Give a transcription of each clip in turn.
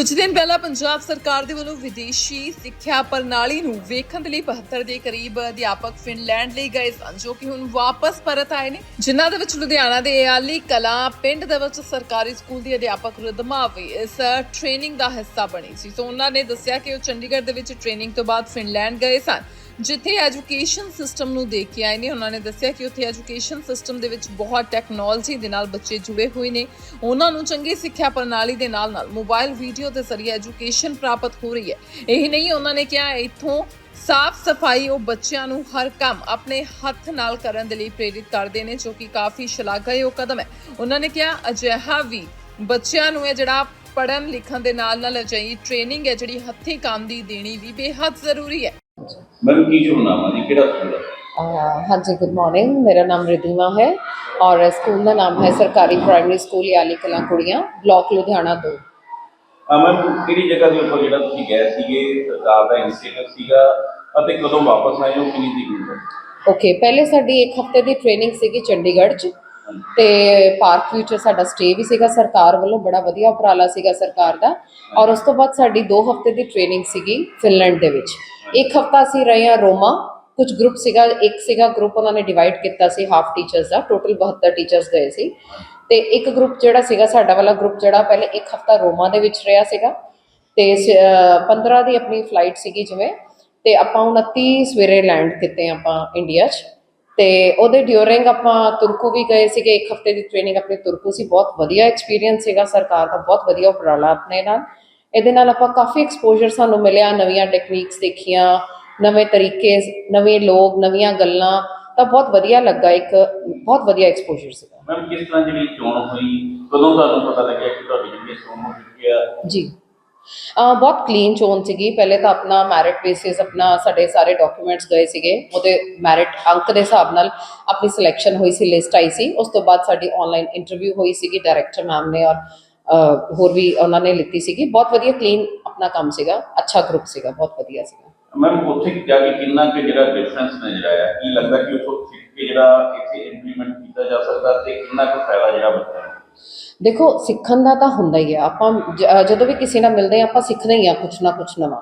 ਕੁਝ ਦਿਨ ਪਹਿਲਾਂ ਪੰਜਾਬ ਸਰਕਾਰ ਦੇ ਵੱਲੋਂ ਵਿਦੇਸ਼ੀ ਸਿੱਖਿਆ ਪ੍ਰਣਾਲੀ ਨੂੰ ਵੇਖਣ ਦੇ ਲਈ 72 ਦੇ ਕਰੀਬ ਅਧਿਆਪਕ ਫਿਨਲੈਂਡ ਲਈ ਗਏ ਸਨ, ਜੋ ਕਿ ਹੁਣ ਵਾਪਸ ਪਰਤ ਆਏ ਨੇ। ਜਿਨ੍ਹਾਂ ਦੇ ਵਿੱਚ ਲੁਧਿਆਣਾ ਦੇ ਆਲੀ ਕਲਾ ਪਿੰਡ ਦੇ ਵਿੱਚ ਸਰਕਾਰੀ ਸਕੂਲ ਦੀ ਅਧਿਆਪਕ ਰਿਦਮਾ ਵੀ ਇਸ ਟ੍ਰੇਨਿੰਗ ਦਾ ਹਿੱਸਾ ਬਣੀ ਸੀ। ਸੋ ਉਹਨਾਂ ਨੇ ਦੱਸਿਆ ਕਿ ਉਹ ਚੰਡੀਗੜ੍ਹ ਦੇ ਵਿੱਚ ਟ੍ਰੇਨਿੰਗ ਤੋਂ ਬਾਅਦ ਫਿਨਲੈਂਡ ਗਏ ਸਨ। ਜਿੱਥੇ ਐਜੂਕੇਸ਼ਨ ਸਿਸਟਮ ਨੂੰ ਦੇਖ ਕੇ ਆਏ ਨੇ, ਉਹਨਾਂ ਨੇ ਦੱਸਿਆ ਕਿ ਉੱਥੇ ਐਜੂਕੇਸ਼ਨ ਸਿਸਟਮ ਦੇ ਵਿੱਚ ਬਹੁਤ ਟੈਕਨੋਲੋਜੀ ਦੇ ਨਾਲ ਬੱਚੇ ਜੁੜੇ ਹੋਏ ਨੇ। ਉਹਨਾਂ ਨੂੰ ਚੰਗੀ ਸਿੱਖਿਆ ਪ੍ਰਣਾਲੀ ਦੇ ਨਾਲ ਨਾਲ ਮੋਬਾਈਲ, ਵੀਡੀਓ ਦੇ ਜ਼ਰੀਏ ਐਜੂਕੇਸ਼ਨ ਪ੍ਰਾਪਤ ਹੋ ਰਹੀ ਹੈ। ਇਹੀ ਨਹੀਂ ਉਹਨਾਂ ਨੇ ਕਿਹਾ, ਇੱਥੋਂ ਸਾਫ਼ ਸਫ਼ਾਈ ਉਹ ਬੱਚਿਆਂ ਨੂੰ ਹਰ ਕੰਮ ਆਪਣੇ ਹੱਥ ਨਾਲ ਕਰਨ ਦੇ ਲਈ ਪ੍ਰੇਰਿਤ ਕਰਦੇ ਨੇ, ਜੋ ਕਿ ਕਾਫੀ ਸ਼ਲਾਘਾਯੋਗ ਕਦਮ ਹੈ। ਉਹਨਾਂ ਨੇ ਕਿਹਾ, ਅਜਿਹਾ ਵੀ ਬੱਚਿਆਂ ਨੂੰ ਇਹ ਜਿਹੜਾ ਪੜ੍ਹਨ ਲਿਖਣ ਦੇ ਨਾਲ ਨਾਲ ਅਜਿਹੀ ਟ੍ਰੇਨਿੰਗ ਹੈ, ਜਿਹੜੀ ਹੱਥੀਂ ਕੰਮ ਦੀ ਦੇਣੀ ਵੀ ਬੇਹੱਦ ਜ਼ਰੂਰੀ ਹੈ। ਮੈਮ ਕੀ ਸ਼ੁਭਨਾਮਾ ਜੀ? ਕਿਹੜਾ ਸਕੂਲ ਹੈ ਅਹ ਹਾਂਜੀ ਗੁੱਡ ਮਾਰਨਿੰਗ ਮੇਰਾ ਨਾਮ ਰਿਧਿਮਾ ਹੈ ਔਰ ਸਕੂਲ ਦਾ ਨਾਮ ਹੈ ਸਰਕਾਰੀ ਪ੍ਰਾਇਮਰੀ ਸਕੂਲ ਯਾਲੀ ਕਲਾਂ ਕੁੜੀਆਂ ਬਲਾਕ ਲੁਧਿਆਣਾ 2 ਆ ਮੈਮ ਕਿਹੜੀ ਜਗ੍ਹਾ ਦੇ ਉੱਪਰ ਜਿਹੜਾ ਤੁਸੀਂ ਗਏ ਸੀਗੇ ਸਰਕਾਰ ਦਾ ਇਨੀਸ਼ੀਏਟਿਵ ਸੀਗਾ ਅਤੇ ਕਦੋਂ ਵਾਪਸ ਆਏ ਹੋ ਕਿੰਨੀ ਤਰੀਕ ਨੂੰ? ਓਕੇ ਪਹਿਲੇ ਸਾਡੀ ਇੱਕ ਹਫ਼ਤੇ ਦੀ ਟ੍ਰੇਨਿੰਗ ਸੀਗੀ ਚੰਡੀਗੜ੍ਹ 'ਚ ਤੇ ਪਾਰਕ ਵਿੱਚ ਸਾਡਾ ਸਟੇ ਵੀ ਸੀਗਾ ਸਰਕਾਰ ਵੱਲੋਂ ਬੜਾ ਵਧੀਆ ਉਪਰਾਲਾ ਸੀਗਾ ਸਰਕਾਰ ਦਾ ਔਰ ਉਸ ਤੋਂ ਬਾਅਦ ਸਾਡੀ 2 ਹਫ਼ਤੇ ਦੀ ਟ੍ਰੇਨਿੰਗ ਸੀਗੀ ਫਿਨਲੈਂਡ ਦੇ ਵਿੱਚ। ਇੱਕ ਹਫਤਾ ਅਸੀਂ ਰਹੇ ਹਾਂ ਰੋਮਾ। ਕੁਝ ਗਰੁੱਪ ਸੀਗਾ, ਇੱਕ ਸੀਗਾ ਗਰੁੱਪ ਉਹਨਾਂ ਨੇ ਡਿਵਾਈਡ ਕੀਤਾ ਸੀ ਹਾਫ ਟੀਚਰਸ ਦਾ ਟੋਟਲ 72 ਟੀਚਰਸ ਗਏ ਸੀ। ਤੇ ਇੱਕ ਗਰੁੱਪ ਜਿਹੜਾ ਸੀਗਾ, ਸਾਡਾ ਵਾਲਾ ਗਰੁੱਪ ਜਿਹੜਾ ਪਹਿਲੇ ਇੱਕ ਹਫਤਾ ਰੋਮਾ ਦੇ ਵਿੱਚ ਰਿਹਾ ਸੀਗਾ। ਤੇ ਸ- 15 ਦੀ ਆਪਣੀ ਫਲਾਈਟ ਸੀਗੀ ਜਿਵੇਂ। ਤੇ ਆਪਾਂ 29 ਸਵੇਰੇ ਲੈਂਡ ਕੀਤੇ ਆਪਾਂ ਇੰਡੀਆ 'ਚ। ਤੇ ਉਹਦੇ ਡਿਊਰਿੰਗ ਆਪਾਂ ਤੁਰਕੂ ਵੀ ਗਏ ਸੀਗੇ, ਇੱਕ ਹਫ਼ਤੇ ਦੀ ਟ੍ਰੇਨਿੰਗ ਆਪਣੀ ਤੁਰਕੂ ਸੀ। ਬਹੁਤ ਵਧੀਆ ਐਕਸਪੀਰੀਅੰਸ ਸੀਗਾ, ਸਰਕਾਰ ਦਾ ਬਹੁਤ ਵਧੀਆ ਉਪਰਾਲਾ ਆਪਣੇ ਨਾਲ। ਇਹਦੇ ਨਾਲ ਆਪਾਂ ਕਾਫੀ ਐਕਸਪੋਜ਼ਰ ਸਾਨੂੰ ਮਿਲਿਆ ਨਵੀਆਂ ਟੈਕਨੀਕਸ ਦੇਖੀਆਂ ਨਵੇਂ ਤਰੀਕੇ ਨਵੇਂ ਲੋਕ ਨਵੀਆਂ ਗੱਲਾਂ ਤਾਂ ਬਹੁਤ ਵਧੀਆ ਲੱਗਾ ਇੱਕ ਬਹੁਤ ਵਧੀਆ ਐਕਸਪੋਜ਼ਰ ਸੀਗਾ। ਮੈਮ ਕਿਸ ਤਰ੍ਹਾਂ ਜਿਹੜੀ ਚੋਣ ਹੋਈ? ਕਦੋਂ ਤੁਹਾਨੂੰ ਪਤਾ ਲੱਗਿਆ ਕਿ ਤੁਹਾਡੀ ਜਿਹੜੀ ਚੋਣ ਹੋ ਚੁੱਕੀ ਆ? ਜੀ। ਬਹੁਤ ਕਲੀਨ ਚੋਣ ਸੀਗੀ। ਪਹਿਲੇ ਤਾਂ ਆਪਣਾ ਮੈਰਿਟ ਬੇਸਿਸ ਆਪਣਾ ਸਾਡੇ ਸਾਰੇ ਡਾਕੂਮੈਂਟਸ ਗਏ ਸੀਗੇ। ਉਹਦੇ ਮੈਰਿਟ ਅੰਕ ਦੇ ਹਿਸਾਬ ਨਾਲ ਆਪਣੀ ਸਿਲੈਕਸ਼ਨ ਹੋਈ ਸੀ ਲਿਸਟ ਆਈ ਸੀ। ਉਸ ਤੋਂ ਬਾਅਦ ਸਾਡੀ ਆਨਲਾਈਨ ਇੰਟਰਵਿਊ ਹੋਈ ਸੀਗੀ ਡਾਇਰੈਕਟਰ ਮੈਮ ਨੇ ਔਰ ਹੋਰ ਵੀ ਉਹਨਾਂ ਨੇ ਲਿੱਤੀ ਸੀਗੀ। ਬਹੁਤ ਵਧੀਆ ਕਲੀਨ ਆਪਣਾ ਕੰਮ ਸੀਗਾ। ਅੱਛਾ ਗਰੁੱਪ ਸੀਗਾ। ਬਹੁਤ ਵਧੀਆ ਸੀਗਾ। ਮੈਮ ਉੱਥੇ ਜਾ ਕੇ ਕਿੰਨਾ ਕੁ ਜਿਹੜਾ ਡਿਫਰੈਂਸ ਨਜ਼ਰ ਆਇਆ? ਕੀ ਲੱਗਦਾ ਕਿ ਉੱਥੋਂ ਸਿੱਖ ਕੇ ਜਿਹੜਾ ਇੱਥੇ ਇੰਪਲੀਮੈਂਟ ਕੀਤਾ ਜਾ ਸਕਦਾ ਤੇ ਕਿੰਨਾ ਕੁ ਫਾਇਦਾ ਜਿਹੜਾ ਬੱਚਿਆਂ ਨੂੰ? ਦੇਖੋ ਸਿੱਖਣ ਦਾ ਤਾਂ ਹੁੰਦਾ ਹੀ ਹੈ ਆਪਾਂ ਜਦੋਂ ਵੀ ਕਿਸੇ ਨਾਲ ਮਿਲਦੇ ਹਾਂ ਆਪਾਂ ਸਿੱਖਦੇ ਹੀ ਆ ਕੁਛ ਨਾ ਕੁਛ ਨਵਾਂ।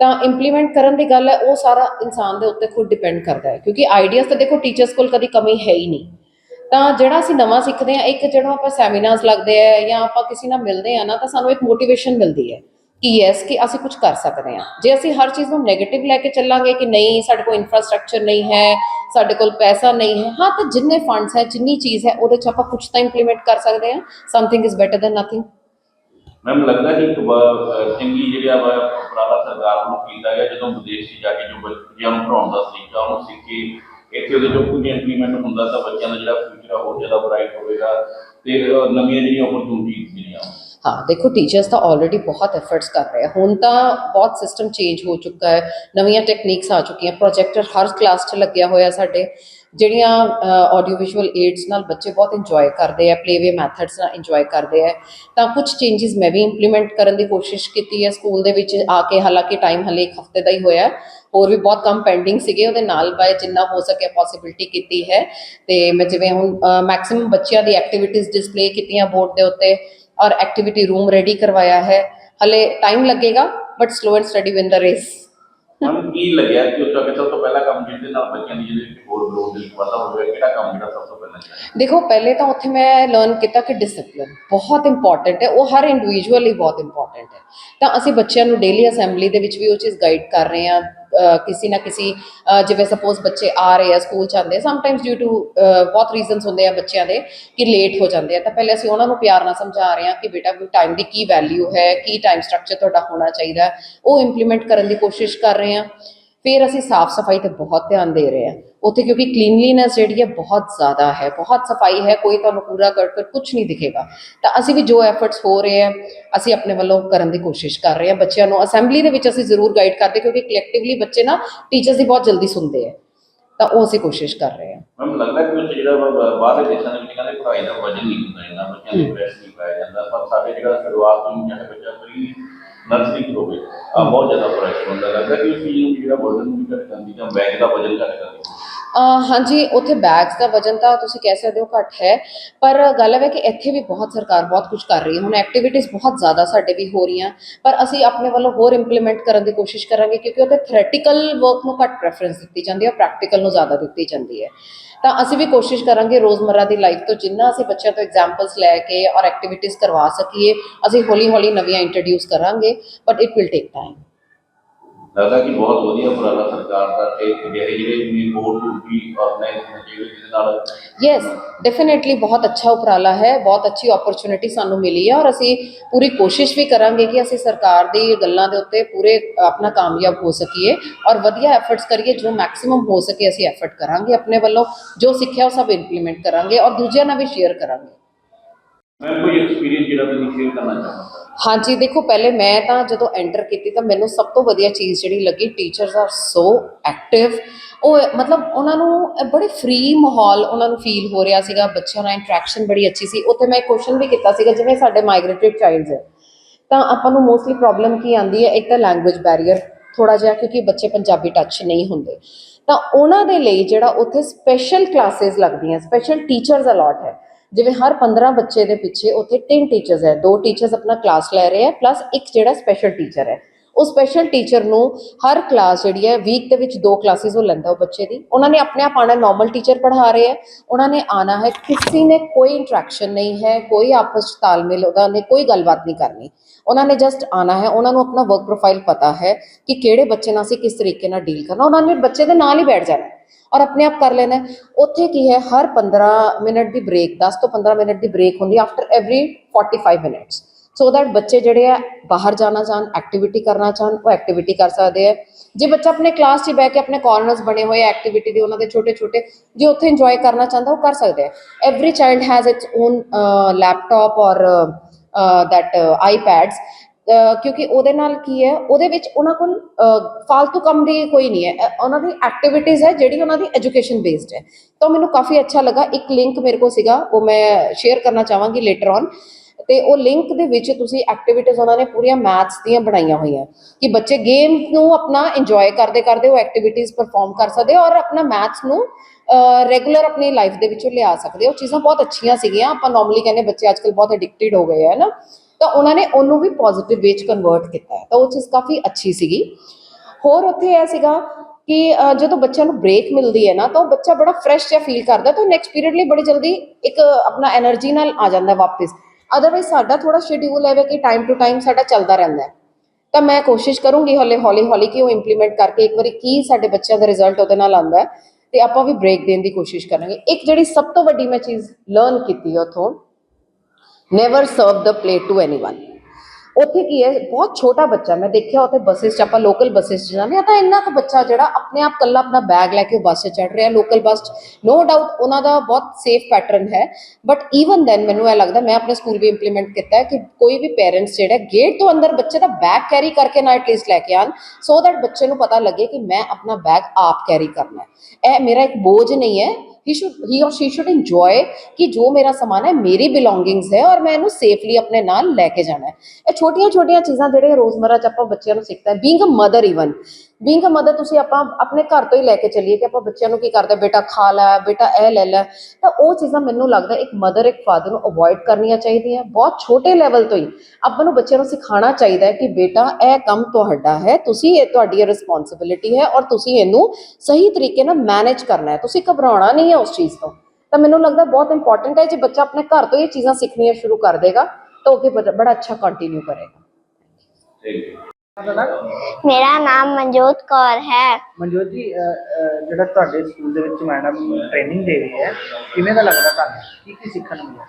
ਤਾਂ ਇੰਪਲੀਮੈਂਟ ਕਰਨ ਦੀ ਗੱਲ ਹੈ ਉਹ ਸਾਰਾ ਇਨਸਾਨ ਦੇ ਉੱਤੇ ਖੁਦ ਡਿਪੈਂਡ ਕਰਦਾ ਹੈ। ਕਿਉਂਕਿ ਆਈਡੀਆਜ਼ ਤਾਂ ਦੇਖੋ ਟੀਚਰਸ ਕੋਲ ਕਦੀ ਕਮੀ ਹੈ ਹੀ ਨਹੀਂ। ਤਾਂ ਜਿਹੜਾ ਅਸੀਂ ਨਵਾਂ ਸਿੱਖਦੇ ਆ ਇੱਕ ਜਿਹੜਾ ਆਪਾਂ ਸੈਮੀਨਾਰਸ ਲੱਗਦੇ ਆ ਜਾਂ ਆਪਾਂ ਕਿਸੇ ਨਾਲ ਮਿਲਦੇ ਆ ਨਾ, ਤਾਂ ਸਾਨੂੰ ਇੱਕ ਮੋਟੀਵੇਸ਼ਨ ਮਿਲਦੀ ਹੈ ਕਿ ਯੈਸ ਕਿ ਅਸੀਂ ਕੁਝ ਕਰ ਸਕਦੇ ਹਾਂ। ਜੇ ਅਸੀਂ ਹਰ ਚੀਜ਼ ਨੂੰ 네ਗੇਟਿਵ ਲੈ ਕੇ ਚੱਲਾਂਗੇ ਕਿ ਨਹੀਂ, ਸਾਡੇ ਕੋਲ ਇਨਫਰਾਸਟ੍ਰਕਚਰ ਨਹੀਂ ਹੈ, ਸਾਡੇ ਕੋਲ ਪੈਸਾ ਨਹੀਂ ਹੈ, ਹਾਂ, ਤਾਂ ਜਿੰਨੇ ਫੰਡਸ ਹੈ, ਜਿੰਨੀ ਚੀਜ਼ ਹੈ, ਉਹਦੇ ਚ ਆਪਾਂ ਕੁਝ ਤਾਂ ਇੰਪਲੀਮੈਂਟ ਕਰ ਸਕਦੇ ਹਾਂ। Something is better than nothing ma'am ਲੱਗਦਾ ਕਿ ਇੱਕ ਚੰਗੀ ਜਿਹੜਾ ਵਾ ਉਪਰਾਲਾ ਸਰਕਾਰ ਵੱਲੋਂ ਕੀਤਾ ਗਿਆ, ਜਦੋਂ ਵਿਦੇਸ਼ ਜਾ ਕੇ ਜੋ ਬੱਚਿਆਂ ਨੂੰ ਪੜਾਉਣ ਦਾ ਤਰੀਕਾ ਉਹਨੂੰ ਸਿੱਖ ਇੱਥੇ ਉਹਦੇ ਜੋ ਕੁਝ ਇੰਪਲੀਮੈਂਟ ਹੁੰਦਾ ਤਾਂ ਬੱਚਿਆਂ ਦਾ ਜਿਹੜਾ ਫਿਊਚਰ ਆ, ਹੋਰ ਜ਼ਿਆਦਾ ਬ੍ਰਾਈਟ ਹੋਵੇਗਾ ਤੇ ਨਵੀਆਂ ਜਿਹੜੀਆਂ ਓਪਰਚੁਨਿਟੀਜ਼ ਜਿਹੜੀਆਂ ਹਾਂ ਦੇਖੋ ਟੀਚਰਸ ਤਾਂ ਆਲਰੇਡੀ ਬਹੁਤ ਐਫਰਟਸ ਕਰ ਰਹੇ ਆ ਹੁਣ ਤਾਂ ਬਹੁਤ ਸਿਸਟਮ ਚੇਂਜ ਹੋ ਚੁੱਕਾ ਹੈ ਨਵੀਆਂ ਟੈਕਨੀਕਸ ਆ ਚੁੱਕੀਆਂ ਪ੍ਰੋਜੈਕਟਰ ਹਰ ਕਲਾਸ 'ਚ ਲੱਗਿਆ ਹੋਇਆ ਸਾਡੇ ਜਿਹੜੀਆਂ ਆਡੀਓ ਵਿਜ਼ੂਅਲ ਏਡਸ ਨਾਲ ਬੱਚੇ ਬਹੁਤ ਇੰਜੋਏ ਕਰਦੇ ਆ ਪਲੇਵੇ ਮੈਥਡਸ ਨਾਲ ਇੰਜੋਏ ਕਰਦੇ ਆ ਤਾਂ ਕੁਝ ਚੇਂजेस ਮੈਂ ਵੀ ਇੰਪਲੀਮੈਂਟ ਕਰਨ ਦੀ ਕੋਸ਼ਿਸ਼ ਕੀਤੀ ਹੈ ਸਕੂਲ ਦੇ ਵਿੱਚ ਆ ਕੇ ਹਾਲਾਂਕਿ ਟਾਈਮ ਹਲੇ ਇੱਕ ਹਫ਼ਤੇ ਦਾ ਹੀ ਹੋਇਆ ਹੋਰ ਵੀ ਬਹੁਤ ਕੰਮ ਪੈਂਡਿੰਗ ਸੀਗੇ ਉਹਦੇ ਨਾਲ ਬਾਏ ਜਿੰਨਾ ਹੋ ਸਕੇ ਪੋਸਿਬਿਲਿਟੀ ਕੀਤੀ ਹੈ ਤੇ ਮੈਂ ਜਿਵੇਂ ਹੁਣ ਮੈਕਸਿਮਮ ਬੱਚਿਆਂ ਦੀ ਐਕਟੀਵਿਟੀਜ਼ ਡਿਸਪਲੇ ਕੀਤੀਆਂ ਬੋਰਡ ਦੇ ਉੱਤੇ ਔਰ ਐਕਟੀਵਿਟੀ ਰੂਮ ਰੈਡੀ ਕਰਵਾਇਆ ਹੈ। ਹਲੇ ਟਾਈਮ ਲੱਗੇਗਾ but slow and steady win the race ma'am ਕੀ ਲੱਗਿਆ ਕਿ ਉਸ ਤੋਂ ਸਭ ਤੋਂ ਪਹਿਲਾ ਕੰਮ ਜਿਹਦੇ ਨਾਲ ਬੱਚਿਆਂ ਦੀ ਜਿਹੜੀ ਹੋਰ ਗਰੋਥ ਦੀ ਵਾਧਾ ਹੋਵੇ ਕਿਹੜਾ ਕੰਮ ਜਿਹੜਾ ਸਭ ਤੋਂ ਪਹਿਲਾਂ ਚਾਹੀਦਾ ਦੇਖੋ ਪਹਿਲੇ ਤਾਂ ਉੱਥੇ ਮੈਂ ਲਰਨ ਕੀਤਾ ਕਿ ਡਿਸਪਲਿਨ ਬਹੁਤ ਇੰਪੋਰਟੈਂਟ ਹੈ। ਉਹ ਹਰ ਇੰਡੀਵਿਜੂਅਲ ਲਈ ਬਹੁਤ ਇੰਪੋਰਟੈਂਟ ਹੈ। ਤਾਂ ਅਸੀਂ ਬੱਚਿਆਂ ਨੂੰ ਡੇਲੀ ਅਸੈਂਬਲੀ ਦੇ ਵਿੱਚ ਵੀ ਉਹ ਚੀਜ਼ ਗਾਈਡ ਕਰ ਰਹੇ ਹਾਂ। ਕਿਸੇ ਨਾ ਕਿਸੇ ਜਿਵੇਂ ਸਪੋਜ਼ ਬੱਚੇ ਆ ਰਹੇ ਆ ਸਕੂਲ ਜਾਂਦੇ ਆਉਂਦੇ ਸਮਟਾਈਮਸ ਡਿਊ ਟੂ ਬਹੁਤ ਰੀਜ਼ਨਸ ਹੁੰਦੇ ਆ ਬੱਚਿਆਂ ਦੇ ਕਿ ਲੇਟ ਹੋ ਜਾਂਦੇ ਆ। ਤਾਂ ਪਹਿਲੇ ਅਸੀਂ ਉਹਨਾਂ ਨੂੰ ਪਿਆਰ ਨਾਲ ਸਮਝਾ ਰਹੇ ਹਾਂ ਕਿ ਬੇਟਾ ਵੀ ਟਾਈਮ ਦੀ ਕੀ ਵੈਲਿਊ ਹੈ, ਕੀ ਟਾਈਮ ਸਟਰਕਚਰ ਤੁਹਾਡਾ ਹੋਣਾ ਚਾਹੀਦਾ। ਉਹ ਇੰਪਲੀਮੈਂਟ ਕਰਨ ਦੀ ਕੋਸ਼ਿਸ਼ ਕਰ ਰਹੇ ਹਾਂ। ਫਿਰ ਅਸੀਂ ਸਾਫ਼ ਸਫ਼ਾਈ ਤੇ ਬਹੁਤ ਧਿਆਨ ਦੇ ਰਹੇ ਹਾਂ। ਉੱਥੇ ਕਿਉਂਕਿ ਕਲੀਨਲੀਨੈਸ ਜਿਹੜੀ ਹੈ ਬਹੁਤ ਜ਼ਿਆਦਾ ਹੈ ਬਹੁਤ ਸਫ਼ਾਈ ਹੈ ਕੋਈ ਤੁਹਾਨੂੰ ਕੂੜਾ ਕਰਕਟ ਕੁਝ ਨਹੀਂ ਦਿਖੇਗਾ। ਤਾਂ ਅਸੀਂ ਵੀ ਜੋ ਐਫਰਟਸ ਹੋ ਰਹੇ ਆ ਅਸੀਂ ਆਪਣੇ ਵੱਲੋਂ ਕਰਨ ਦੀ ਕੋਸ਼ਿਸ਼ ਕਰ ਰਹੇ ਹਾਂ ਬੱਚਿਆਂ ਨੂੰ। ਅਸੈਂਬਲੀ ਦੇ ਵਿੱਚ ਅਸੀਂ ਜ਼ਰੂਰ ਗਾਈਡ ਕਰਦੇ ਕਿਉਂਕਿ ਕਲੈਕਟਿਵਲੀ ਬੱਚੇ ਨਾ ਟੀਚਰਸ ਦੀ ਬਹੁਤ ਜਲਦੀ ਸੁਣਦੇ ਆ ਤਾਂ ਉਹ ਅਸੀਂ ਕੋਸ਼ਿਸ਼ ਕਰ ਰਹੇ ਹਾਂ। ਮੈਮ ਲੱਗਦਾ ਕਿ ਜਿਹੜਾ ਬਾਹਰਲੇ ਦੇਸ਼ਾਂ ਦੇ ਵਿੱਚ ਕਹਿੰਦੇ ਪੜ੍ਹਾਈ ਦਾ ਵਜਨ ਨਹੀਂ ਹੁੰਦਾ ਇੰਨਾ ਬੱਚਿਆਂ ਦੇ ਪ੍ਰੈਸ ਨਹੀਂ ਪਾਇਆ ਜਾਂਦਾ। ਪਰ ਸਾਡੇ ਜਿਹੜਾ ਸ਼ੁਰੂਆਤ ਤੋਂ ਚਾਹੇ ਬੱਚਾ ਪ੍ਰੀ ਨਰਸਰੀ ਹੋਵੇ ਆ ਬਹੁਤ ਜ਼ਿਆਦਾ ਪ੍ਰੈਸ਼ਰ ਹੁੰਦਾ ਲੱਗਦਾ ਕਿ ਉਸ ਚੀਜ਼ ਨੂੰ ਵੀ ਜਿਹੜਾ ਨੂੰ ਵੀ ਘਟ ਜਾਂਦੀ ਜਾਂ ਬੈਗ ਦਾ ਵਜਨ ਘਟ ਅਹ ਹਾਂਜੀ ਉੱਥੇ ਬੈਗਸ ਦਾ ਵਜਨ ਤਾਂ ਤੁਸੀਂ ਕਹਿ ਸਕਦੇ ਹੋ ਘੱਟ ਹੈ। ਪਰ ਗੱਲ ਇਹ ਹੈ ਕਿ ਇੱਥੇ ਵੀ ਬਹੁਤ ਸਰਕਾਰ ਬਹੁਤ ਕੁਝ ਕਰ ਰਹੀ ਹੈ। ਹੁਣ ਐਕਟੀਵਿਟੀਜ਼ ਬਹੁਤ ਜ਼ਿਆਦਾ ਸਾਡੇ ਵੀ ਹੋ ਰਹੀਆਂ। ਪਰ ਅਸੀਂ ਆਪਣੇ ਵੱਲੋਂ ਹੋਰ ਇੰਪਲੀਮੈਂਟ ਕਰਨ ਦੀ ਕੋਸ਼ਿਸ਼ ਕਰਾਂਗੇ ਕਿਉਂਕਿ ਉੱਥੇ ਥਿਓਰੈਟੀਕਲ ਵਰਕ ਨੂੰ ਘੱਟ ਪ੍ਰੈਫਰੈਂਸ ਦਿੱਤੀ ਜਾਂਦੀ ਹੈ ਪ੍ਰੈਕਟੀਕਲ ਨੂੰ ਜ਼ਿਆਦਾ ਦਿੱਤੀ ਜਾਂਦੀ ਹੈ। ਤਾਂ ਅਸੀਂ ਵੀ ਕੋਸ਼ਿਸ਼ ਕਰਾਂਗੇ ਰੋਜ਼ਮਰਰਾ ਦੀ ਲਾਈਫ ਤੋਂ ਜਿੰਨਾ ਅਸੀਂ ਬੱਚਿਆਂ ਤੋਂ ਐਗਜ਼ਾਮਪਲਸ ਲੈ ਕੇ ਔਰ ਐਕਟੀਵਿਟੀਜ਼ ਕਰਵਾ ਸਕੀਏ, ਅਸੀਂ ਹੌਲੀ ਹੌਲੀ ਨਵੀਆਂ ਇੰਟਰੋਡਿਊਸ ਕਰਾਂਗੇ but it will take time ਲੱਗਦਾ ਕਿ ਬਹੁਤ ਵਧੀਆ ਉਪਰਾਲਾ ਸਰਕਾਰ ਦਾ ਤੇ ਅਜਿਹੇ ਜਿਹੜੇ ਵੀ ਬੋਰਡ ਨੂੰ ਵੀ ਆਰਗੇਨਾਈਜ਼ ਹੋਣੇ ਚਾਹੀਦੇ ਜਿਹਦੇ ਨਾਲ ਯੈਸ ਡੈਫੀਨਿਟਲੀ ਬਹੁਤ ਅੱਛਾ ਉਪਰਾਲਾ ਹੈ ਬਹੁਤ ਅੱਛੀ ਓਪਰਚ्युनिटी ਸਾਨੂੰ ਮਿਲੀ ਹੈ ਔਰ ਅਸੀਂ ਪੂਰੀ ਕੋਸ਼ਿਸ਼ ਵੀ ਕਰਾਂਗੇ ਕਿ ਅਸੀਂ ਸਰਕਾਰ ਦੀ ਗੱਲਾਂ ਦੇ ਉੱਤੇ ਪੂਰੇ ਆਪਣਾ ਕਾਮਯਾਬ ਹੋ ਸਕੀਏ ਔਰ ਵਧੀਆ ਐਫਰਟਸ ਕਰੀਏ ਜੋ ਮੈਕਸਿਮਮ ਹੋ ਸਕੇ ਅਸੀਂ ਐਫਰਟ ਕਰਾਂਗੇ ਆਪਣੇ ਵੱਲੋਂ ਜੋ ਸਿੱਖਿਆ ਉਹ ਸਭ ਇੰਪਲੀਮੈਂਟ ਕਰਾਂਗੇ ਔਰ ਦੂਜਿਆਂ ਨਾਲ ਵੀ ਸ਼ੇਅਰ ਕਰਾਂਗੇ। ਮੈਂ ਕੋਈ ਐਕਸਪੀਰੀਅੰਸ ਜਿਹੜਾ ਤੁਸੀਂ ਸ਼ੇਅਰ ਕਰਨਾ ਚਾਹੁੰਦਾ ਹਾਂਜੀ, ਦੇਖੋ, ਪਹਿਲੇ ਮੈਂ ਤਾਂ ਜਦੋਂ ਐਂਟਰ ਕੀਤੀ ਤਾਂ ਮੈਨੂੰ ਸਭ ਤੋਂ ਵਧੀਆ ਚੀਜ਼ ਜਿਹੜੀ ਲੱਗੀ ਟੀਚਰਸ ਆਰ ਸੋ ਐਕਟਿਵ ਉਹ, ਮਤਲਬ ਉਹਨਾਂ ਨੂੰ ਬੜੇ ਫ੍ਰੀ ਮਾਹੌਲ ਉਹਨਾਂ ਨੂੰ ਫੀਲ ਹੋ ਰਿਹਾ ਸੀਗਾ, ਬੱਚਿਆਂ ਨਾਲ ਇੰਟਰੈਕਸ਼ਨ ਬੜੀ ਅੱਛੀ ਸੀ। ਉੱਥੇ ਮੈਂ ਕੁਐਸਚਨ ਵੀ ਕੀਤਾ ਸੀਗਾ, ਜਿਵੇਂ ਸਾਡੇ ਮਾਈਗ੍ਰੇਟਡ ਚਾਈਲਡਸ ਹੈ, ਤਾਂ ਆਪਾਂ ਨੂੰ ਮੋਸਟਲੀ ਪ੍ਰੋਬਲਮ ਕੀ ਆਉਂਦੀ ਹੈ? ਇੱਕ ਤਾਂ ਲੈਂਗੁਏਜ ਬੈਰੀਅਰ ਥੋੜਾ ਜਿਹਾ, ਕਿਉਂਕਿ ਬੱਚੇ ਪੰਜਾਬੀ ਟੱਚ ਨਹੀਂ ਹੁੰਦੇ। ਤਾਂ ਉਹਨਾਂ ਦੇ ਲਈ ਜਿਹੜਾ ਉੱਥੇ ਸਪੈਸ਼ਲ ਕਲਾਸਿਸ ਲੱਗਦੀਆਂ ਸਪੈਸ਼ਲ ਟੀਚਰਸ ਅਲੋਟ ਹੈ ਜਿਵੇਂ ਹਰ 15 ਬੱਚੇ ਦੇ ਪਿੱਛੇ ਉੱਥੇ ਤਿੰਨ ਟੀਚਰਸ ਹੈ। ਦੋ ਟੀਚਰਸ ਆਪਣਾ ਕਲਾਸ ਲੈ ਰਹੇ ਹੈ ਪਲੱਸ ਇੱਕ ਜਿਹੜਾ ਸਪੈਸ਼ਲ ਟੀਚਰ ਹੈ। ਉਹ ਸਪੈਸ਼ਲ ਟੀਚਰ ਨੂੰ ਹਰ ਕਲਾਸ ਜਿਹੜੀ ਹੈ ਵੀਕ ਦੇ ਵਿੱਚ ਦੋ ਕਲਾਸਿਸ ਉਹ ਲੈਂਦਾ ਉਹ ਬੱਚੇ ਦੀ। ਉਹਨਾਂ ਨੇ ਆਪਣੇ ਆਪ ਆਣਾ ਨਾਰਮਲ ਟੀਚਰ ਪੜ੍ਹਾ ਰਹੇ ਹੈ। ਉਹਨਾਂ ਨੇ ਆਣਾ ਹੈ, ਕਿਸੇ ਨੇ ਕੋਈ ਇੰਟਰੈਕਸ਼ਨ ਨਹੀਂ ਹੈ, ਕੋਈ ਆਪਸ 'ਚ ਤਾਲਮੇਲ ਉਹਦਾ ਨੇ ਕੋਈ ਗੱਲਬਾਤ ਨਹੀਂ ਕਰਨੀ। ਉਹਨਾਂ ਨੇ ਜਸਟ ਆਣਾ ਹੈ, ਉਹਨਾਂ ਨੂੰ ਆਪਣਾ ਵਰਕ ਪ੍ਰੋਫਾਈਲ ਪਤਾ ਹੈ ਕਿ ਕਿਹੜੇ ਬੱਚੇ ਨਾਲ ਅਸੀਂ ਕਿਸ ਤਰੀਕੇ ਨਾਲ ਡੀਲ ਕਰਨਾ। ਉਹਨਾਂ ਨੇ ਬੱਚੇ ਦੇ ਨਾਲ ਹੀ ਬੈਠ ਜਾਣਾ ਔਰ ਆਪਣੇ ਆਪ ਕਰ ਲੈਣਾ ਉੱਥੇ ਕੀ ਹੈ, ਹਰ 15 ਮਿੰਟ ਦੀ ਬ੍ਰੇਕ 10 ਤੋਂ 15 ਮਿੰਟ ਦੀ ਬ੍ਰੇਕ ਹੁੰਦੀ after every 45 minutes so that ਬੱਚੇ ਜਿਹੜੇ ਆ ਬਾਹਰ ਜਾਣਾ ਚਾਹਣ ਐਕਟੀਵਿਟੀ ਕਰਨਾ ਚਾਹਣ, ਉਹ ਐਕਟੀਵਿਟੀ ਕਰ ਸਕਦੇ ਆ ਜੇ ਬੱਚਾ ਆਪਣੇ ਕਲਾਸ 'ਚ ਬਹਿ ਕੇ ਆਪਣੇ ਕਾਰਨਰਸ ਬਣੇ ਹੋਏ ਐਕਟੀਵਿਟੀ ਦੇ ਉਹਨਾਂ ਦੇ ਛੋਟੇ ਛੋਟੇ ਜੇ ਉੱਥੇ ਇੰਜੋਏ ਕਰਨਾ ਚਾਹੁੰਦਾ, ਉਹ ਕਰ ਸਕਦੇ ਹੈ। Every child has its own laptop ਔਰ ਦੈਟ ਆਈਪੈਡਸ ਕਿਉਂਕਿ ਉਹਦੇ ਨਾਲ ਕੀ ਹੈ ਉਹਦੇ ਵਿੱਚ ਉਹਨਾਂ ਕੋਲ ਅਹ, ਫਾਲਤੂ ਕੰਮ ਦੀ ਕੋਈ ਨਹੀਂ ਹੈ। ਉਹਨਾਂ ਦੀ ਐਕਟੀਵਿਟੀਜ਼ ਹੈ ਜਿਹੜੀ ਉਹਨਾਂ ਦੀ ਐਜੂਕੇਸ਼ਨ ਬੇਸਡ ਹੈ। ਤਾਂ ਮੈਨੂੰ ਕਾਫੀ ਅੱਛਾ ਲੱਗਾ। ਇੱਕ ਲਿੰਕ ਮੇਰੇ ਕੋਲ ਸੀਗਾ ਉਹ ਮੈਂ ਸ਼ੇਅਰ ਕਰਨਾ ਚਾਹਾਂਗੀ ਲੇਟਰ ਔਨ ਤੇ ਉਹ ਲਿੰਕ ਦੇ ਵਿੱਚ ਤੁਸੀਂ ਐਕਟੀਵਿਟੀਜ਼ ਉਹਨਾਂ ਨੇ ਪੂਰੀਆਂ ਮੈਥਸ ਦੀਆਂ ਬਣਾਈਆਂ ਹੋਈਆਂ। ਕਿ ਬੱਚੇ ਗੇਮ ਨੂੰ ਆਪਣਾ ਇੰਜੋਏ ਕਰਦੇ ਕਰਦੇ ਉਹ ਐਕਟੀਵਿਟੀਜ਼ ਪਰਫਾਰਮ ਕਰ ਸਕਦੇ ਔਰ ਆਪਣਾ ਮੈਥਸ ਨੂੰ ਰੈਗੂਲਰ ਆਪਣੀ ਲਾਈਫ ਦੇ ਵਿੱਚੋਂ ਲਿਆ ਸਕਦੇ। ਉਹ ਚੀਜ਼ਾਂ ਬਹੁਤ ਅੱਛੀਆਂ ਸੀਗੀਆਂ। ਆਪਾਂ ਨਾਰਮਲੀ ਕਹਿੰਦੇ ਬੱਚੇ ਅੱਜਕੱਲ ਬਹੁਤ ਐਡਿਕਟਿਡ ਹੋ ਗਏ ਆ ਨਾ? ਤਾਂ ਉਹਨਾਂ ਨੇ ਉਹਨੂੰ ਵੀ ਪੋਜ਼ਿਟਿਵ ਵੇ 'ਚ ਕਨਵਰਟ ਕੀਤਾ ਤਾਂ ਉਹ ਚੀਜ਼ ਕਾਫੀ ਅੱਛੀ ਸੀਗੀ। ਹੋਰ ਉੱਥੇ ਇਹ ਸੀਗਾ ਕਿ ਜਦੋਂ ਬੱਚਿਆਂ ਨੂੰ ਬ੍ਰੇਕ ਮਿਲਦੀ ਹੈ ਨਾ, ਤਾਂ ਉਹ ਬੱਚਾ ਬੜਾ ਫਰੈਸ਼ ਜਿਹਾ ਫੀਲ ਕਰਦਾ ਤਾਂ ਨੈਕਸਟ ਪੀਰੀਅਡ ਲਈ ਬੜੀ ਜਲਦੀ ਇੱਕ ਆਪਣਾ એનર્ਜੀ ਨਾਲ ਆ ਜਾਂਦਾ ਵਾਪਸ। ਅਦਰਵਾਈਜ਼ ਸਾਡਾ ਥੋੜਾ ਸ਼ਡਿਊਲ ਹੈ ਵੀ ਕਿ ਟਾਈਮ ਟੂ ਟਾਈਮ ਸਾਡਾ ਚੱਲਦਾ ਰਹਿੰਦਾ ਹੈ। ਤਾਂ ਮੈਂ ਕੋਸ਼ਿਸ਼ ਕਰੂੰਗੀ ਹੌਲੀ ਹੌਲੀ ਹੌਲੀ ਕਿ ਉਹ ਇੰਪਲੀਮੈਂਟ ਕਰਕੇ ਇੱਕ ਵਾਰੀ ਕੀ ਸਾਡੇ ਬੱਚਿਆਂ ਦਾ ਰਿਜ਼ਲਟ ਉਹਦੇ ਨਾਲ ਆਉਂਦਾ ਹੈ ਤੇ ਆਪਾਂ ਵੀ ਬ੍ਰੇਕ ਦੇਣ ਦੀ ਕੋਸ਼ਿਸ਼ ਕਰਾਂਗੇ। ਇੱਕ ਜਿਹੜੀ ਸਭ ਤੋਂ ਵੱਡੀ ਮੈਂ ਚੀਜ਼ ਲਰਨ ਕੀਤੀ ਉਥੋਂ never serve the plate to anyone ਉੱਥੇ ਕੀ ਹੈ, ਬਹੁਤ ਛੋਟਾ ਬੱਚਾ, ਮੈਂ ਦੇਖਿਆ ਉੱਥੇ ਬੱਸਸ 'ਚ ਆਪਾਂ ਲੋਕਲ ਬੱਸਸ 'ਚ ਜਾਂਦੇ ਆ ਤਾਂ ਇੰਨਾ ਕੁ ਬੱਚਾ ਜਿਹੜਾ ਆਪਣੇ ਆਪ ਕੱਲਾ ਆਪਣਾ ਬੈਗ ਲੈ ਕੇ ਬੱਸ 'ਚ ਚੜ ਰਿਹਾ ਲੋਕਲ ਬੱਸ 'ਚ। ਨੋ ਡਾਊਟ ਉਹਨਾਂ ਦਾ ਬਹੁਤ ਸੇਫ ਪੈਟਰਨ ਹੈ ਬਟ ਈਵਨ ਦੈਨ ਮੈਨੂੰ ਇਹ ਲੱਗਦਾ, ਮੈਂ ਆਪਣੇ ਸਕੂਲ ਵੀ ਇੰਪਲੀਮੈਂਟ ਕੀਤਾ ਹੈ ਕਿ ਕੋਈ ਵੀ ਪੇਰੈਂਟਸ ਜਿਹੜਾ ਗੇਟ ਤੋਂ ਅੰਦਰ ਬੱਚੇ ਦਾ ਬੈਗ ਕੈਰੀ ਕਰਕੇ ਨਾ ਐਟਲੀਸਟ ਲੈ ਕੇ ਆਣ ਸੋ ਦੈਟ ਬੱਚੇ ਨੂੰ ਪਤਾ ਲੱਗੇ ਕਿ ਮੈਂ ਆਪਣਾ ਬੈਗ ਆਪ ਕੈਰੀ ਕਰਨਾ ਹੈ। ਇਹ ਮੇਰਾ ਇੱਕ ਬੋਝ ਨਹੀਂ ਹੈ ਹੀ ਸ਼ੁਡ ਹੀ ਔਰ ਸ਼ੀ ਸ਼ੁਡ ਇੰਜੋਏ ਕਿ ਜੋ ਮੇਰਾ ਸਮਾਨ ਹੈ ਮੇਰੀ ਬਿਲੋਂਗਿੰਗਸ ਹੈ ਔਰ ਮੈਂ ਇਹਨੂੰ ਸੇਫਲੀ ਆਪਣੇ ਨਾਲ ਲੈ ਕੇ ਜਾਣਾ ਹੈ ਇਹ ਛੋਟੀਆਂ ਛੋਟੀਆਂ ਚੀਜ਼ਾਂ ਜਿਹੜੇ ਰੋਜ਼ਮਰਾ ਚ ਆਪਾਂ ਬੱਚਿਆਂ ਨੂੰ ਸਿੱਖਦਾ ਹਾਂ being a mother even being a mother ਤੁਸੀਂ ਆਪਾਂ ਆਪਣੇ ਘਰ ਤੋਂ ਹੀ ਲੈ ਕੇ ਚੱਲੀਏ ਕਿ ਆਪਾਂ ਬੱਚਿਆਂ ਨੂੰ ਕੀ ਕਰਦੇ ਬੇਟਾ ਖਾ ਲੈ, ਬੇਟਾ ਇਹ ਲੈ ਲੈ। ਤਾਂ ਉਹ ਚੀਜ਼ਾਂ ਮੈਨੂੰ ਲੱਗਦਾ ਇੱਕ ਮਦਰ ਇੱਕ ਫਾਦਰ ਨੂੰ ਅਵੋਇਡ ਕਰਨੀਆਂ ਚਾਹੀਦੀਆਂ। ਬਹੁਤ ਛੋਟੇ ਲੈਵਲ ਤੋਂ ਹੀ ਆਪਾਂ ਨੂੰ ਬੱਚਿਆਂ ਨੂੰ ਸਿਖਾਉਣਾ ਚਾਹੀਦਾ ਹੈ ਕਿ ਬੇਟਾ, ਇਹ ਕੰਮ ਤੁਹਾਡਾ ਹੈ, ਤੁਸੀਂ ਇਹ ਤੁਹਾਡੀ ਰਿਸਪੌਂਸਿਬਿਲਿਟੀ ਹੈ ਔਰ ਤੁਸੀਂ ਇਹਨੂੰ ਸਹੀ ਤਰੀਕੇ ਨਾਲ ਮੈਨੇਜ ਕਰਨਾ ਹੈ। ਤੁਸੀਂ ਘਬਰਾਉਣਾ ਨਹੀਂ ਹੈ ਉਸ ਚੀਜ਼ ਤੋਂ। ਤਾਂ ਮੈਨੂੰ ਲੱਗਦਾ ਬਹੁਤ ਇੰਪੋਰਟੈਂਟ ਹੈ ਜੇ ਬੱਚਾ ਆਪਣੇ ਘਰ ਤੋਂ ਇਹ ਚੀਜ਼ਾਂ ਸਿੱਖਣੀਆਂ ਸ਼ੁਰੂ ਕਰ ਦੇਗਾ, ਤਾਂ ਉਹ ਅੱਗੇ ਬੜਾ ਬੜਾ ਅੱਛਾ ਕੰਟੀਨਿਊ ਕਰੇਗਾ। ਹੈ ਮੇਰਾ ਨਾਮ ਮਨਜੋਤ ਕੌਰ ਹੈ। ਮਨਜੋਤ ਜੀ ਅਹ, ਅਹ, ਜਿਹੜਾ ਤੁਹਾਡੇ ਸਕੂਲ ਦੇ ਵਿੱਚ ਮੈਡਮ ਟ੍ਰੇਨਿੰਗ ਦੇ ਰਹੀ ਹੈ ਕਿਵੇਂ ਦਾ ਲੱਗਦਾ ਤੁਹਾਨੂੰ? ਕੀ ਕੀ ਸਿੱਖਣ ਨੂੰ ਮਿਲਿਆ?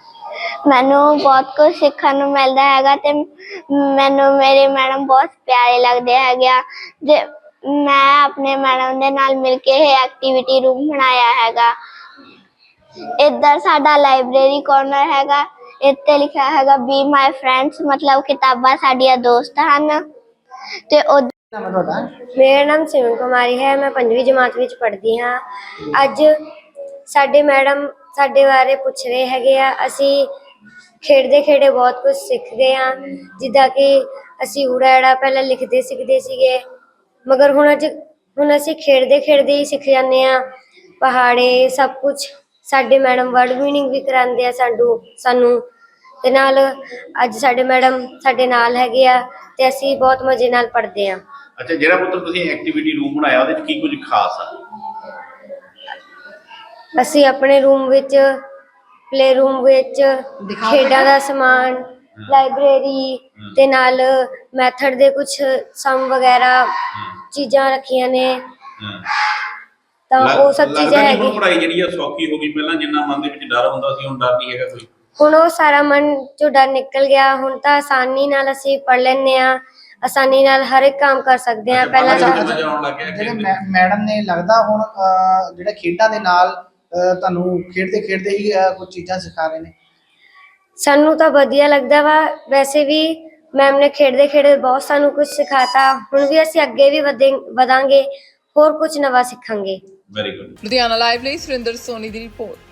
ਮੈਨੂੰ ਬਹੁਤ ਕੁਝ ਸਿੱਖਣ ਨੂੰ ਮਿਲਦਾ ਹੈਗਾ ਤੇ ਮੈਨੂੰ ਮੇਰੇ ਮੈਡਮ ਬਹੁਤ ਪਿਆਰੇ ਲੱਗਦੇ ਹੈਗੇ ਆ। ਜੇ ਮੈਂ ਆਪਣੇ ਮੈਡਮ ਦੇ ਨਾਲ ਮਿਲ ਕੇ ਇਹ ਐਕਟੀਵਿਟੀ ਰੂਮ ਬਣਾਇਆ ਹੈਗਾ। ਇੱਧਰ ਸਾਡਾ ਲਾਇਬ੍ਰੇਰੀ ਕਾਰਨਰ ਹੈਗਾ। ਇੱਥੇ ਲਿਖਿਆ ਹੈਗਾ ਬੀ ਮਾਈ ਫਰੈਂਡਸ ਮਤਲਬ ਕਿਤਾਬਾਂ ਸਾਡੀਆਂ ਦੋਸਤ ਹਨ। ਤੇ ਉਹ ਨਾਮ ਹੈ ਤੁਹਾਡਾ? ਮੇਰਾ ਨਾਮ ਸਿਮਨ ਕੁਮਾਰੀ ਹੈ ਮੈਂ ਪੰਜਵੀਂ ਜਮਾਤ ਵਿੱਚ ਪੜ੍ਹਦੀ ਹਾਂ। ਅੱਜ ਸਾਡੇ ਮੈਡਮ ਸਾਡੇ ਬਾਰੇ ਪੁੱਛ ਰਹੇ ਹੈਗੇ ਆ ਅਸੀਂ ਖੇਡਦੇ ਖੇਡੇ ਬਹੁਤ ਕੁਝ ਸਿੱਖ ਗਏ ਹਾਂ ਜਿੱਦਾਂ ਕਿ ਅਸੀਂ ਊੜਾ ਐੜਾ ਪਹਿਲਾਂ ਲਿਖਦੇ ਸਿੱਖਦੇ ਸੀਗੇ ਮਗਰ ਹੁਣ ਅੱਜ ਹੁਣ ਅਸੀਂ ਖੇਡਦੇ ਖੇਡਦੇ ਹੀ ਸਿੱਖ ਜਾਂਦੇ ਹਾਂ। ਪਹਾੜੇ ਸਭ ਕੁਝ ਸਾਡੇ ਮੈਡਮ ਵਰਡ ਮੀਨਿੰਗ ਵੀ ਕਰਾਉਂਦੇ ਆ ਸਾਨੂੰ ਸਾਨੂੰ ਤੇ ਨਾਲ ਅੱਜ ਸਾਡੇ ਮੈਡਮ ਸਾਡੇ ਨਾਲ ਹੈਗੇ ਆ ਤੇ ਅਸੀਂ ਬਹੁਤ ਮਜ਼ੇ ਨਾਲ ਪੜ੍ਹਦੇ ਆ। ਅੱਛਾ ਜਿਹੜਾ ਪੁੱਤਰ ਤੁਸੀਂ ਐਕਟੀਵਿਟੀ ਰੂਮ ਬਣਾਇਆ ਉਹਦੇ ਵਿੱਚ ਕੀ ਕੁਝ ਖਾਸ ਆ? ਅਸੀਂ ਆਪਣੇ ਰੂਮ ਵਿੱਚ ਪਲੇ ਰੂਮ ਵਿੱਚ ਖੇਡਾਂ ਦਾ ਸਮਾਨ ਲਾਇਬ੍ਰੇਰੀ ਤੇ ਨਾਲ ਮੈਥਡ ਦੇ ਕੁਝ ਸਮ ਵਗੈਰਾ ਚੀਜ਼ਾਂ ਰੱਖੀਆਂ ਨੇ। ਤਾਂ ਉਹ ਸਭ ਚੀਜ਼ਾਂ ਹੈਗੀ ਪੜ੍ਹਾਈ ਜਿਹੜੀ ਆ ਸੌਖੀ ਹੋ ਗਈ। ਪਹਿਲਾਂ ਜਿੰਨਾ ਮਨ ਦੇ ਵਿੱਚ ਡਰ ਹੁੰਦਾ ਸੀ ਹੁਣ ਡਰ ਨਹੀਂ ਹੈਗਾ ਕੋਈ। ਹੁਣ ਉਹ ਸਾਰਾ ਮਨ ਚੋਂ ਡਰ ਨਿਕਲ ਗਿਆ। ਹੁਣ ਤਾਂ ਆਸਾਨੀ ਨਾਲ ਅਸੀਂ ਪੜ ਲੈਂਦੇ ਆ ਆਸਾਨੀ ਨਾਲ ਹਰ ਇੱਕ ਕੰਮ ਕਰ ਸਕਦੇ ਆ ਪਹਿਲਾਂ ਤਾਂ ਮਜ਼ਾ ਆਉਣ ਲੱਗ ਗਿਆ ਜਿਹੜੇ ਖੇਡਦੇ। ਮੈ- ਮੈਡਮ ਨੇ ਲੱਗਦਾ ਹੁਣ ਅਹ, ਜਿਹੜੇ ਖੇਡਾਂ ਦੇ ਨਾਲ ਅਹ, ਤੁਹਾਨੂੰ ਖੇਡਦੇ ਖੇਡਦੇ ਹੀ ਅਹ, ਕੁਝ ਚੀਜ਼ਾਂ ਸਿਖਾ ਰਹੇ ਨੇ। ਸਾਨੂੰ ਤਾਂ ਵਧੀਆ ਲੱਗਦਾ ਵਾ। ਵੈਸੇ ਵੀ ਮੈਮ ਨੇ ਖੇਡਦੇ ਖੇਡਦੇ ਬਹੁਤ ਸਾਨੂੰ ਕੁਝ ਸਿਖਾਤਾ। ਹੁਣ ਵੀ ਅਸੀਂ ਅੱਗੇ ਵੀ ਵਧੇ ਵਧਾਂਗੇ। ਹੋਰ ਕੁਝ ਨਵਾਂ ਸਿੱਖਾਂਗੇ। ਵੈਰੀ ਗੁੱਡ ਲੁਧਿਆਣਾ ਲਾਈਵ ਲਈ ਸੁਰਿੰਦਰ ਸੋਨੀ ਦੀ ਰਿਪੋਰਟ।